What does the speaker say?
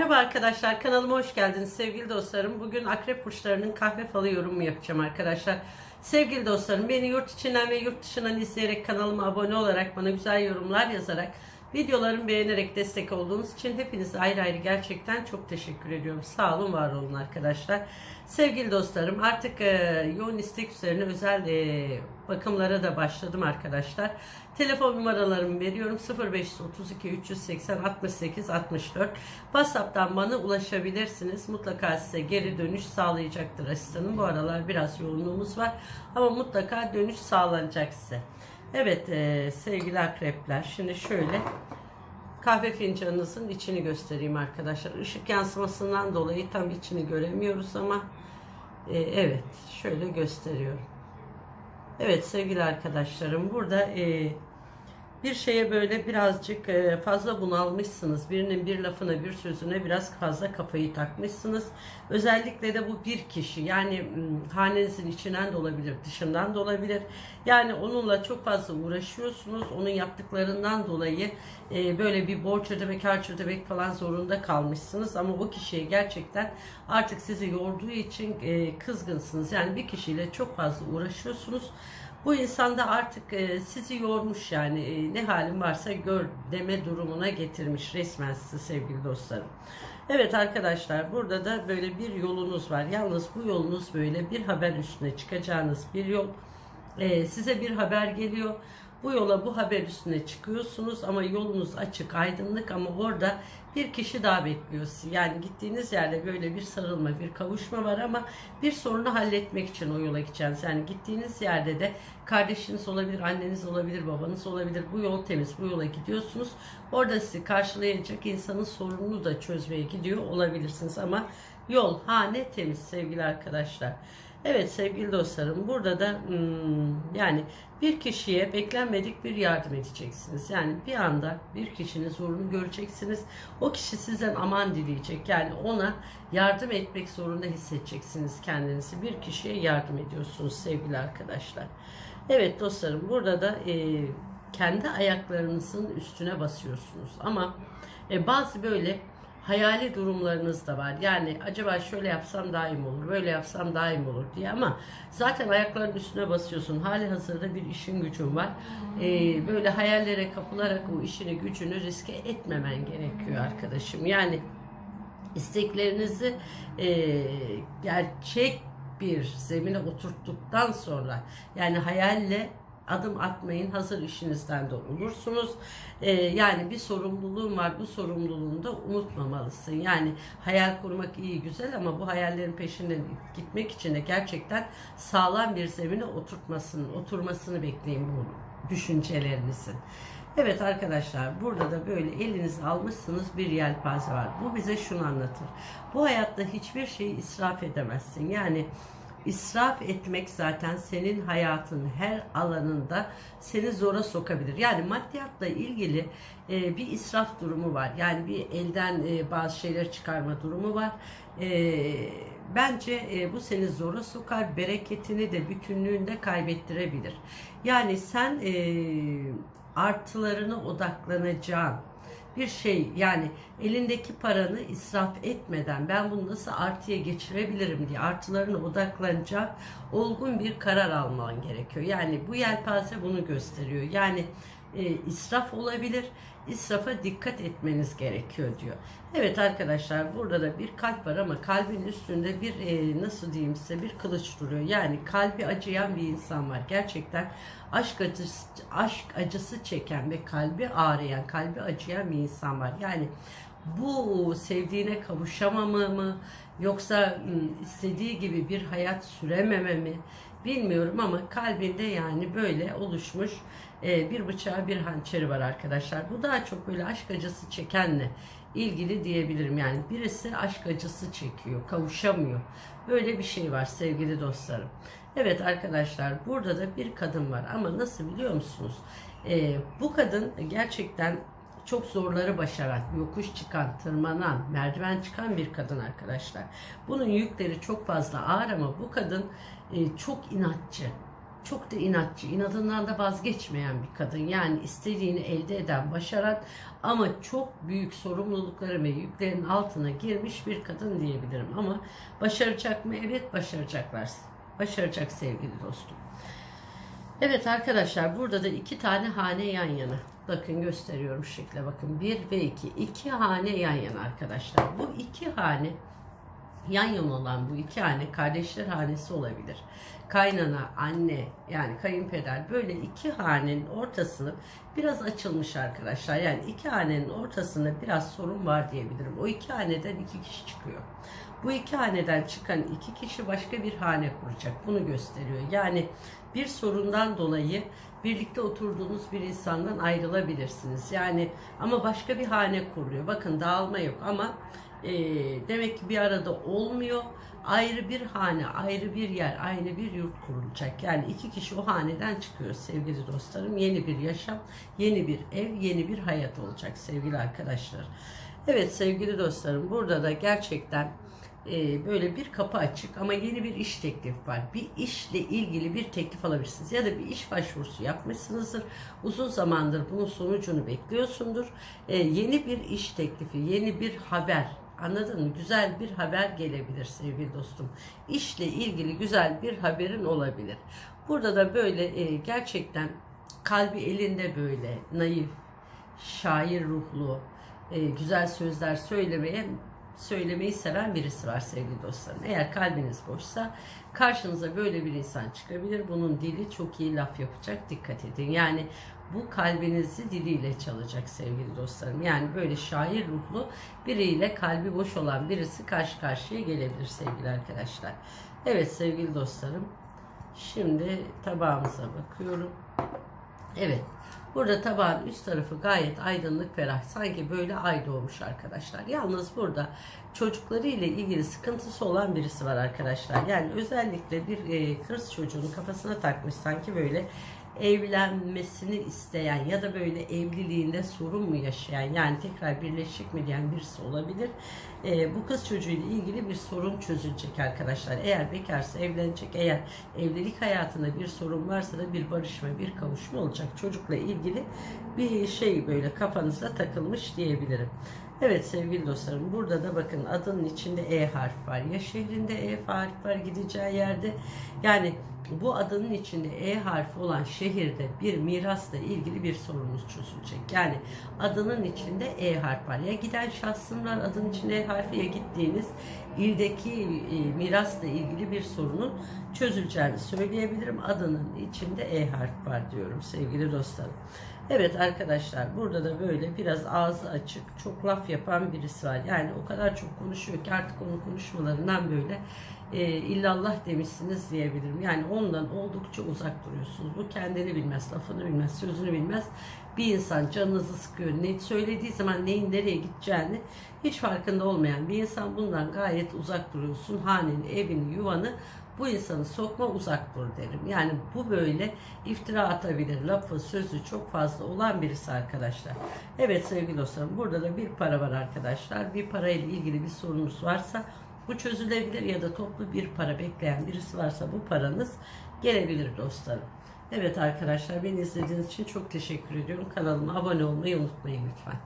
Merhaba arkadaşlar kanalıma hoş geldiniz sevgili dostlarım. Bugün akrep burçlarının kahve falı yorumu yapacağım arkadaşlar. Sevgili dostlarım beni yurt içinden ve yurt dışından izleyerek kanalıma abone olarak bana güzel yorumlar yazarak videolarımı beğenerek destek olduğunuz için hepinize ayrı ayrı gerçekten çok teşekkür ediyorum. Sağ olun var olun arkadaşlar. Sevgili dostlarım artık e, yoğun istek üzerine özel e, bakımlara da başladım arkadaşlar. Telefon numaralarımı veriyorum 0532 380 68 64. WhatsApp'tan bana ulaşabilirsiniz. Mutlaka size geri dönüş sağlayacaktır asistanım. Bu aralar biraz yoğunluğumuz var ama mutlaka dönüş sağlanacak size. Evet e, sevgili akrepler şimdi şöyle kahve fincanınızın içini göstereyim arkadaşlar. Işık yansımasından dolayı tam içini göremiyoruz ama e, evet şöyle gösteriyorum. Evet sevgili arkadaşlarım burada e, bir şeye böyle birazcık e, fazla bunalmışsınız. Birinin bir lafına bir sözüne biraz fazla kafayı takmışsınız. Özellikle de bu bir kişi yani hanenizin içinden de olabilir dışından da olabilir. Yani onunla çok fazla uğraşıyorsunuz. Onun yaptıklarından dolayı e, böyle bir borç ödemek harç ödemek falan zorunda kalmışsınız. Ama o kişiye gerçekten artık sizi yorduğu için e, kızgınsınız. Yani bir kişiyle çok fazla uğraşıyorsunuz. Bu insan da artık e, sizi yormuş yani e, ne halin varsa gör deme durumuna getirmiş resmen sizi sevgili dostlarım. Evet arkadaşlar burada da böyle bir yolunuz var. Yalnız bu yolunuz böyle bir haber üstüne çıkacağınız bir yol. E, size bir haber geliyor. Bu yola bu haber üstüne çıkıyorsunuz ama yolunuz açık, aydınlık ama orada bir kişi daha bekliyor. Yani gittiğiniz yerde böyle bir sarılma, bir kavuşma var ama bir sorunu halletmek için o yola gideceksiniz. Yani gittiğiniz yerde de kardeşiniz olabilir, anneniz olabilir, babanız olabilir. Bu yol temiz, bu yola gidiyorsunuz. Orada sizi karşılayacak insanın sorununu da çözmeye gidiyor olabilirsiniz ama yol, hane temiz sevgili arkadaşlar. Evet sevgili dostlarım burada da hmm, yani bir kişiye beklenmedik bir yardım edeceksiniz. Yani bir anda bir kişinin zorunu göreceksiniz. O kişi sizden aman dileyecek. Yani ona yardım etmek zorunda hissedeceksiniz kendinizi. Bir kişiye yardım ediyorsunuz sevgili arkadaşlar. Evet dostlarım burada da e, kendi ayaklarınızın üstüne basıyorsunuz. Ama e, bazı böyle hayali durumlarınız da var. Yani acaba şöyle yapsam daha iyi mi olur, böyle yapsam daha iyi mi olur diye ama zaten ayakların üstüne basıyorsun. Hali hazırda bir işin gücün var. Ee, böyle hayallere kapılarak o işini gücünü riske etmemen gerekiyor arkadaşım. Yani isteklerinizi e, gerçek bir zemine oturttuktan sonra yani hayalle adım atmayın hazır işinizden de olursunuz. Ee, yani bir sorumluluğun var bu sorumluluğunu da unutmamalısın. Yani hayal kurmak iyi güzel ama bu hayallerin peşinden gitmek için de gerçekten sağlam bir zemine oturtmasını, oturmasını bekleyin bu düşüncelerinizin. Evet arkadaşlar burada da böyle elinize almışsınız bir yelpaze var. Bu bize şunu anlatır. Bu hayatta hiçbir şeyi israf edemezsin. Yani İsraf etmek zaten senin hayatın her alanında seni zora sokabilir. Yani maddiyatla ilgili e, bir israf durumu var. Yani bir elden e, bazı şeyler çıkarma durumu var. E, bence e, bu seni zora sokar. Bereketini de bütünlüğünde kaybettirebilir. Yani sen e, artılarına odaklanacağın bir şey yani elindeki paranı israf etmeden ben bunu nasıl artıya geçirebilirim diye artılarına odaklanacak olgun bir karar alman gerekiyor. Yani bu yelpaze bunu gösteriyor. Yani e, israf olabilir. İsrafa dikkat etmeniz gerekiyor diyor. Evet arkadaşlar burada da bir kalp var ama kalbin üstünde bir e, nasıl diyeyim size bir kılıç duruyor. Yani kalbi acıyan bir insan var. Gerçekten aşk acısı, aşk acısı çeken ve kalbi ağrıyan, kalbi acıyan bir insan var. Yani bu sevdiğine kavuşamama mı yoksa istediği gibi bir hayat sürememe mi bilmiyorum ama kalbinde yani böyle oluşmuş e, bir bıçağı bir hançeri var arkadaşlar. Bu daha çok böyle aşk acısı çekenle ilgili diyebilirim. Yani birisi aşk acısı çekiyor, kavuşamıyor. Böyle bir şey var sevgili dostlarım. Evet arkadaşlar burada da bir kadın var ama nasıl biliyor musunuz? E, bu kadın gerçekten çok zorları başaran, yokuş çıkan, tırmanan, merdiven çıkan bir kadın arkadaşlar. Bunun yükleri çok fazla ağır ama bu kadın e, çok inatçı. çok da inatçı, inadından da vazgeçmeyen bir kadın. Yani istediğini elde eden, başaran ama çok büyük sorumlulukları ve yüklerin altına girmiş bir kadın diyebilirim. Ama başaracak mı? Evet başaracaklar. Başaracak sevgili dostum. Evet arkadaşlar burada da iki tane hane yan yana. Bakın gösteriyorum şekle bakın. Bir ve iki. İki hane yan yana arkadaşlar. Bu iki hane yan yana olan bu iki hane kardeşler hanesi olabilir. Kaynana, anne yani kayınpeder böyle iki hanenin ortasını biraz açılmış arkadaşlar. Yani iki hanenin ortasında biraz sorun var diyebilirim. O iki haneden iki kişi çıkıyor. Bu iki haneden çıkan iki kişi başka bir hane kuracak. Bunu gösteriyor. Yani bir sorundan dolayı birlikte oturduğunuz bir insandan ayrılabilirsiniz. Yani ama başka bir hane kuruluyor. Bakın dağılma yok ama e, demek ki bir arada olmuyor. Ayrı bir hane, ayrı bir yer, ayrı bir yurt kurulacak. Yani iki kişi o haneden çıkıyor sevgili dostlarım. Yeni bir yaşam, yeni bir ev, yeni bir hayat olacak sevgili arkadaşlar. Evet sevgili dostlarım burada da gerçekten e, böyle bir kapı açık ama yeni bir iş teklifi var. Bir işle ilgili bir teklif alabilirsiniz ya da bir iş başvurusu yapmışsınızdır. Uzun zamandır bunun sonucunu bekliyorsundur. E, yeni bir iş teklifi, yeni bir haber Anladın mı? Güzel bir haber gelebilir sevgili dostum. İşle ilgili güzel bir haberin olabilir. Burada da böyle e, gerçekten kalbi elinde böyle naif, şair ruhlu, güzel sözler söylemeye söylemeyi seven birisi var sevgili dostlarım. Eğer kalbiniz boşsa karşınıza böyle bir insan çıkabilir. Bunun dili çok iyi laf yapacak. Dikkat edin. Yani bu kalbinizi diliyle çalacak sevgili dostlarım. Yani böyle şair ruhlu biriyle kalbi boş olan birisi karşı karşıya gelebilir sevgili arkadaşlar. Evet sevgili dostlarım. Şimdi tabağımıza bakıyorum. Evet. Burada tabağın üst tarafı gayet aydınlık ferah. Sanki böyle ay doğmuş arkadaşlar. Yalnız burada çocukları ile ilgili sıkıntısı olan birisi var arkadaşlar. Yani özellikle bir e, kız çocuğunun kafasına takmış sanki böyle evlenmesini isteyen ya da böyle evliliğinde sorun mu yaşayan yani tekrar birleşik mi diyen birisi olabilir. Ee, bu kız çocuğuyla ilgili bir sorun çözülecek arkadaşlar. Eğer bekarsa evlenecek, eğer evlilik hayatında bir sorun varsa da bir barışma, bir kavuşma olacak. Çocukla ilgili bir şey böyle kafanıza takılmış diyebilirim. Evet sevgili dostlarım burada da bakın adının içinde E harfi var. Ya şehrinde E harfi var gideceği yerde. Yani bu adının içinde E harfi olan şehirde bir mirasla ilgili bir sorunuz çözülecek. Yani adının içinde E harfi var. Ya giden şahsın var adının içinde E harfi ya gittiğiniz ildeki e, mirasla ilgili bir sorunun çözüleceğini söyleyebilirim. Adının içinde E harfi var diyorum sevgili dostlarım. Evet arkadaşlar burada da böyle biraz ağzı açık, çok laf yapan birisi var. Yani o kadar çok konuşuyor ki artık onun konuşmalarından böyle e, illallah demişsiniz diyebilirim. Yani ondan oldukça uzak duruyorsunuz. Bu kendini bilmez, lafını bilmez, sözünü bilmez. Bir insan canınızı sıkıyor. Ne söylediği zaman neyin nereye gideceğini hiç farkında olmayan bir insan bundan gayet uzak duruyorsun. Haneni, evini, yuvanı bu insanı sokma uzak dur derim. Yani bu böyle iftira atabilir. Lafı, sözü çok fazla olan birisi arkadaşlar. Evet sevgili dostlarım burada da bir para var arkadaşlar. Bir parayla ilgili bir sorunuz varsa bu çözülebilir ya da toplu bir para bekleyen birisi varsa bu paranız gelebilir dostlarım. Evet arkadaşlar beni izlediğiniz için çok teşekkür ediyorum. Kanalıma abone olmayı unutmayın lütfen.